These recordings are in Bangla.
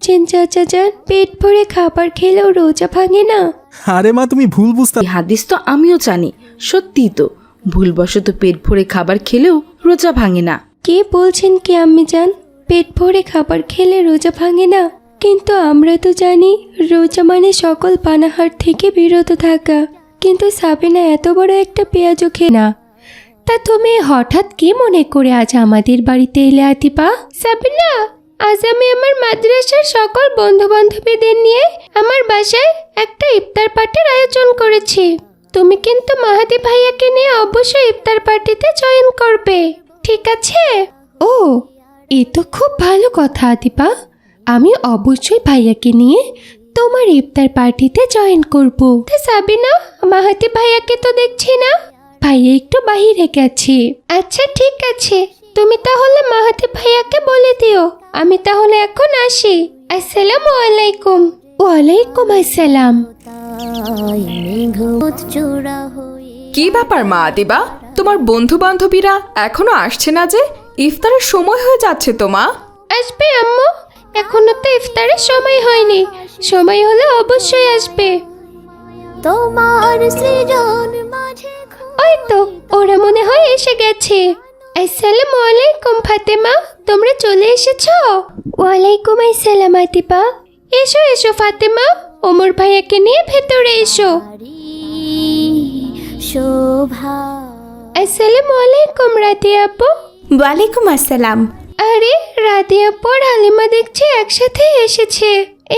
চেন চাচা যান পেট ভরে খাবার খেলেও রোজা ভাঙে না। আরে মা তুমি ভুল বুঝতে এই হাদিস তো আমিও জানি সত্যি তো। ভুলবশত পেট ভরে খাবার খেলেও রোজা ভাঙে না। কে বলছেন কি আম্মি যান পেট ভরে খাবার খেলে রোজা ভাঙে না। কিন্তু আমরা তো জানি রোজা মানে সকল পানাহার থেকে বিরত থাকা। কিন্তু সাবিনা এত বড় একটা পেঁয়াজও খেয়ে না। তা তুমি হঠাৎ কি মনে করে আজ আমাদের বাড়িতে এলে আতিপা? সাবিনা! আজ আমি আমার মাদ্রাসার সকল বন্ধু বান্ধবীদের নিয়ে আমার বাসায় একটা ইফতার পার্টির আয়োজন করেছি। তুমি কিন্তু মাহাদি ভাইয়াকে নিয়ে অবশ্যই ইফতার পার্টিতে জয়েন করবে। ঠিক আছে? ও এ তো খুব ভালো কথা আদিপা আমি অবশ্যই ভাইয়াকে নিয়ে তোমার ইফতার পার্টিতে জয়েন করব। তা সাবিনা মাহাতি ভাইয়াকে তো দেখছি না। ভাইয়া একটু বাহিরে গেছে। আচ্ছা ঠিক আছে। তুমি তাহলে মাহাতি ভাইয়াকে বলে দিও। আমি তাহলে এখন আসি। আসসালামু আলাইকুম। ওয়ালাইকুম আসসালাম। কি ব্যাপার মা দিবা তোমার বন্ধু বান্ধবীরা এখনও আসছে না যে? ইফতারের সময় হয়ে যাচ্ছে তো মা। আসবে আম্মু। এখনও তো ইফতারের সময় হয়নি। সময় হলে অবশ্যই আসবে। তোমার সৃজন মাঝে ওই তো ওরা মনে হয় এসে গেছে। আসসালামু আলাইকুম ফাতেমা। তোমরা চলে এসেছ? ওয়ালাইকুম আসসালাম আতিপা। এসো এসো ফাতেমা। ওমর ভাইয়াকে নিয়ে ভেতরে এসো। শোভা আসসালামু আলাইকুম রাতে আপু। ওয়ালাইকুম আসসালাম। আরে রাতে আপু আর হালিমা দেখছি একসাথে এসেছে।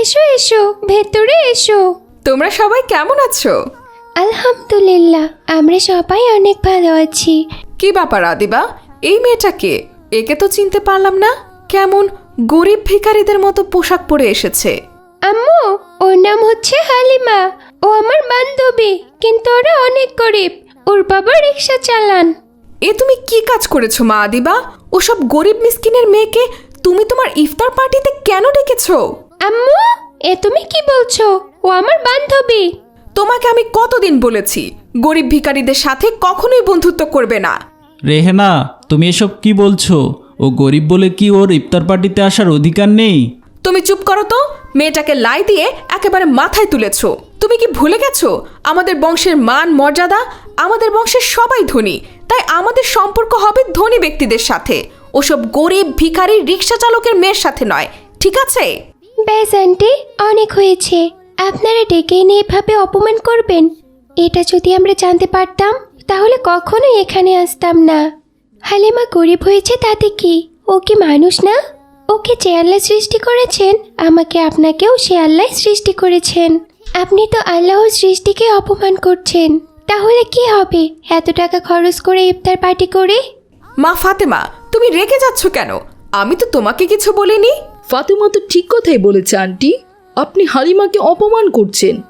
এসো এসো ভেতরে এসো। তোমরা সবাই কেমন আছো? আলহামদুলিল্লাহ আমরা সবাই অনেক ভালো আছি। কি ব্যাপার আদিবা? এই মেয়েটাকে একে তো চিনতে পারলাম না কেমন গরিব ভিখারিদের মতো পোশাক পরে এসেছে। আম্মু ওর নাম হচ্ছে হালিমা। ও আমার বান্ধবী কিন্তু ওরা অনেক গরিব। ওর বাবা রিক্সা চালান। এ তুমি কি কাজ করেছ মা আদিবা? ওসব গরিব মিসকিনের মেয়েকে তুমি তোমার ইফতার পার্টিতে কেন ডেকেছো? আম্মু এ তুমি কি বলছো? ও আমার বান্ধবী। তোমাকে আমি কতদিন বলেছি গরিব ভিখারিদের সাথে কখনোই বন্ধুত্ব করবে না। রেহেনা তুমি এসব কি বলছো? ও গরিব বলে কি ওর ইফতার পার্টিতে আসার অধিকার নেই? তুমি চুপ করো তো। মেয়েটাকে লাই দিয়ে একেবারে মাথায় তুলেছো। তুমি কি ভুলে গেছো? আমাদের বংশের মান মর্যাদা আমাদের বংশের সবাই ধনী। তাই আমাদের সম্পর্ক হবে ধনী ব্যক্তিদের সাথে। ওসব গরিব ভিখারি রিক্সা চালকের মেয়ের সাথে নয়। ঠিক আছে? ব্যাস আন্টি। অনেক হয়েছে। আপনারা ডেকে এনে এভাবে অপমান করবেন? এটা যদি আমরা জানতে পারতাম তাহলে কখনোই এখানে আসতাম না। হালিমা গরিব হয়েছে তাতে কি? ও কি মানুষ না? ওকে যে আল্লাহ সৃষ্টি করেছেন আমাকে আপনাকেও সে আল্লাহ সৃষ্টি করেছেন। আপনি তো আল্লাহর সৃষ্টিকে অপমান করছেন। তাহলে কি হবে? এত টাকা খরচ করে ইফতার পার্টি করে? মা ফাতেমা তুমি রেগে যাচ্ছ কেন? আমি তো তোমাকে কিছু বলিনি। ফাতেমা তো ঠিক কথাই বলেছে আন্টি। আপনি হালিমাকে অপমান করছেন।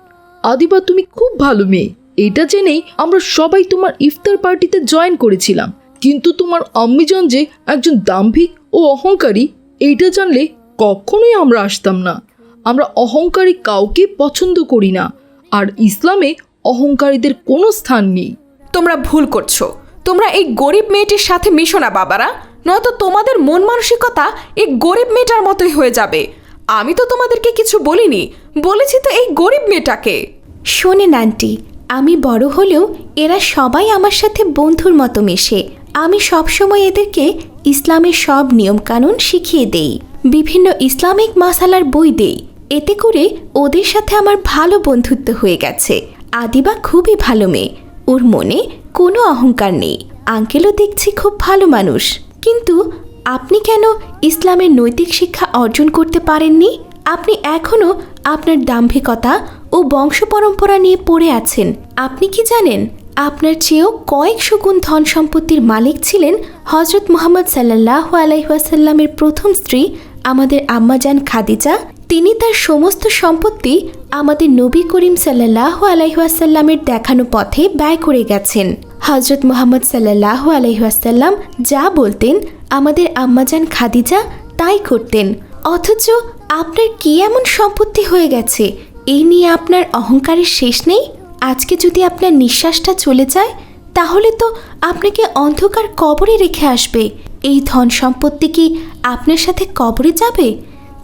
আদিবা তুমি খুব ভালো মেয়ে। এটা জেনেই আমরা সবাই তোমার ইফতার পার্টিতে জয়েন করেছিলাম। কিন্তু তোমার আম্মিজান যে একজন দাম্ভিক ও অহংকারী এইটা জানলে কখনোই আমরা আসতাম না। আমরা অহংকারী কাউকে পছন্দ করি না আর ইসলামে অহংকারীদের কোনো স্থান নেই। তোমরা ভুল করছ। তোমরা এই গরিব মেয়েটির সাথে মিশো না বাবারা। নয়তো তোমাদের মন মানসিকতা এই গরিব মেয়েটার মতোই হয়ে যাবে। আমি তো তোমাদেরকে কিছু বলিনি। বলেছি তো এই গরিব মেয়েটাকে। শোনেন আন্টি। আমি বড় হলেও এরা সবাই আমার সাথে বন্ধুর মতো মেশে। আমি সবসময় এদেরকে ইসলামের সব নিয়মকানুন শিখিয়ে দেই, বিভিন্ন ইসলামিক মাসালার বই দেই। এতে করে ওদের সাথে আমার ভালো বন্ধুত্ব হয়ে গেছে। আদিবা খুবই ভালো মেয়ে। ওর মনে কোনো অহংকার নেই। আঙ্কেলও দেখছি খুব ভালো মানুষ। কিন্তু আপনি কেন ইসলামের নৈতিক শিক্ষা অর্জন করতে পারেননি? আপনি এখনও আপনার দাম্ভিকতা ও বংশ পরম্পরা নিয়ে পড়ে আছেন। আপনি কি জানেন আপনার চেয়েও কয়েক শগুণ ধন সম্পত্তির মালিক ছিলেন হজরত মোহাম্মদ সাল্লাহ আলাইহাসাল্লামের প্রথম স্ত্রী আমাদের আম্মাজান খাদিজা। তিনি তার সমস্ত সম্পত্তি আমাদের নবী করিম সাল্লাহ আলাইহাসাল্লামের দেখানো পথে ব্যয় করে গেছেন। হজরত মোহাম্মদ সাল্লাহ আলাইহাসাল্লাম যা বলতেন আমাদের আম্মাজান খাদিজা তাই করতেন। অথচ আপনার কি এমন সম্পত্তি হয়ে গেছে? এই নিয়ে আপনার অহংকারের শেষ নেই? আজকে যদি আপনার নিঃশ্বাসটা চলে যায়, তাহলে তো আপনাকে অন্ধকার কবরে রেখে আসবে। এই ধন সম্পত্তি কি আপনার সাথে কবরে যাবে?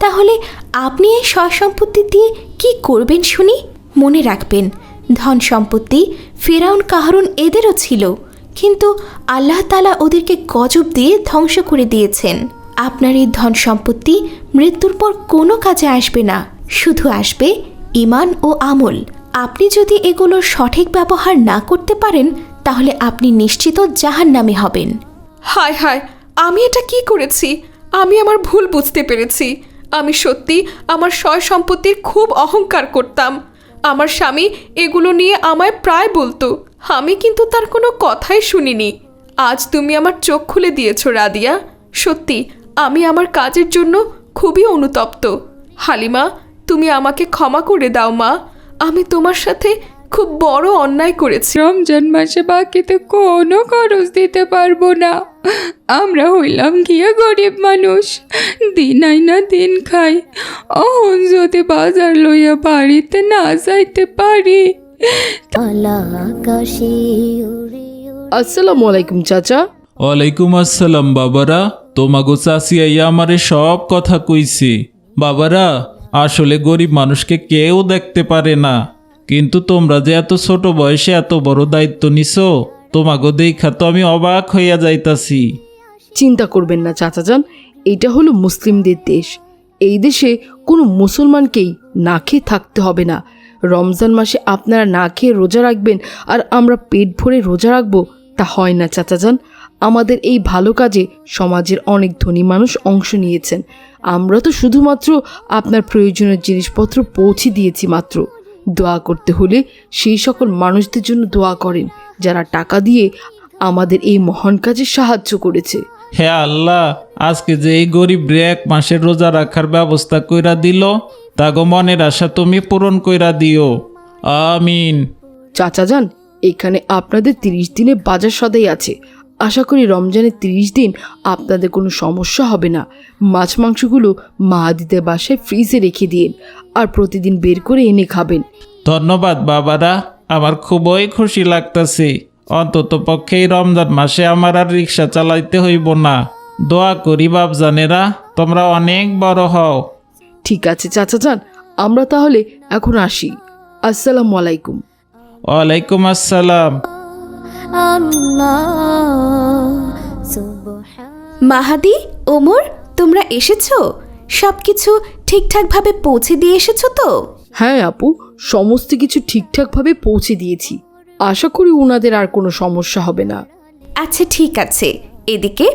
তাহলে আপনি এই সয় সম্পত্তি দিয়ে কি করবেন শুনি? মনে রাখবেন, ধন সম্পত্তি ফেরাউন কাহরুন এদেরও ছিল, কিন্তু আল্লাহ তালা ওদেরকে গজব দিয়ে ধ্বংস করে দিয়েছেন। আপনার এই ধন সম্পত্তি মৃত্যুর পর কোনো কাজে আসবে না, শুধু আসবে ইমান ও আমল। আপনি যদি এগুলোর সঠিক ব্যবহার না করতে পারেন, তাহলে আপনি নিশ্চিত জাহান নামে হবেন। হায় হায়, আমি এটা কি করেছি? আমি আমার ভুল বুঝতে পেরেছি। আমি সত্যি আমার সয় সম্পত্তির খুব অহংকার করতাম। আমার স্বামী এগুলো নিয়ে আমায় প্রায় বলতো। আমি কিন্তু তার কোনো কথাই শুনিনি। আজ তুমি আমার চোখ খুলে দিয়েছ, রাদিয়া। সত্যি, আমি আমার কাজের জন্য খুবই অনুতপ্ত। হালিমা, তুমি আমাকে ক্ষমা করে দাও, মা। আমি তোমার সাথে খুব বড় অন্যায় করেছি। রমজান মাসে বাকিতে কোনো খরচ দিতে পারব না। আমরা হইলাম গিয়ে গরিব মানুষ। দিন আই না দিন খাই। অহন যদি বাজার লইয়া বাড়িতে না যাইতে পারি। আসসালামু আলাইকুম চাচা। ওয়ালাইকুম আসসালাম বাবারা। তোমাগো চাষি আইয়া আমারে সব কথা কইছে। বাবারা আসলে গরিব মানুষকে কেউ দেখতে পারে না। কিন্তু তোমরা যে এত ছোট বয়সে এত বড় দায়িত্ব নিছো, তোমাগো দেখা তো আমি অবাক হইয়া যাইতাছি। চিন্তা করবেন না চাচা যান এটা হলো মুসলিমদের দেশ। এই দেশে কোনো মুসলমানকেই না খেয়ে থাকতে হবে না। রমজান মাসে আপনারা না খেয়ে রোজা রাখবেন আর আমরা পেট ভরে রোজা রাখব, তা হয় না চাচা যান আমাদের এই ভালো কাজে সমাজের অনেক ধনী মানুষ অংশ নিয়েছেন। আমরা তো শুধুমাত্র আপনার প্রয়োজনীয় জিনিসপত্র পৌঁছে দিয়েছি মাত্র। দোয়া করতে হলে সেই সকল মানুষদের জন্য দোয়া করেন যারা টাকা দিয়ে আমাদের এই মহান কাজে সাহায্য করেছে। হে আল্লাহ আজকে যে এই গরিব এক মাসের রোজা রাখার ব্যবস্থা কইরা দিল তাগো মনের আশা তুমি পূরণ কইরা দিও। আমিন। চাচা যান এখানে আপনাদের তিরিশ দিনে বাজার সদাই আছে। আশা করি রমজানের তিরিশ দিন আপনাদের কোনো সমস্যা হবে না। মাছ মাংসগুলো মাহাদিদের বাসায় ফ্রিজে রেখে দিন আর প্রতিদিন বের করে এনে খাবেন। ধন্যবাদ বাবারা। আমার খুবই খুশি লাগতাছে। অন্তত পক্ষে এই রমজান মাসে আমার আর রিক্সা চালাইতে হইব না। দোয়া করি বাপজানেরা তোমরা অনেক বড় হও। ঠিক আছে চাচা যান আমরা তাহলে এখন আসি। আসসালামু আলাইকুম। ওয়ালাইকুম আসসালাম। মাহাদি ওমর তোমরা এসেছ? সবকিছু ঠিকঠাকভাবে পৌঁছে দিয়ে এসেছ তো? হ্যাঁ আপু সমস্ত কিছু ঠিকঠাকভাবে পৌঁছে দিয়েছি। আশা করি ওনাদের আর কোনো সমস্যা হবে না। আচ্ছা ঠিক আছে। এদিকে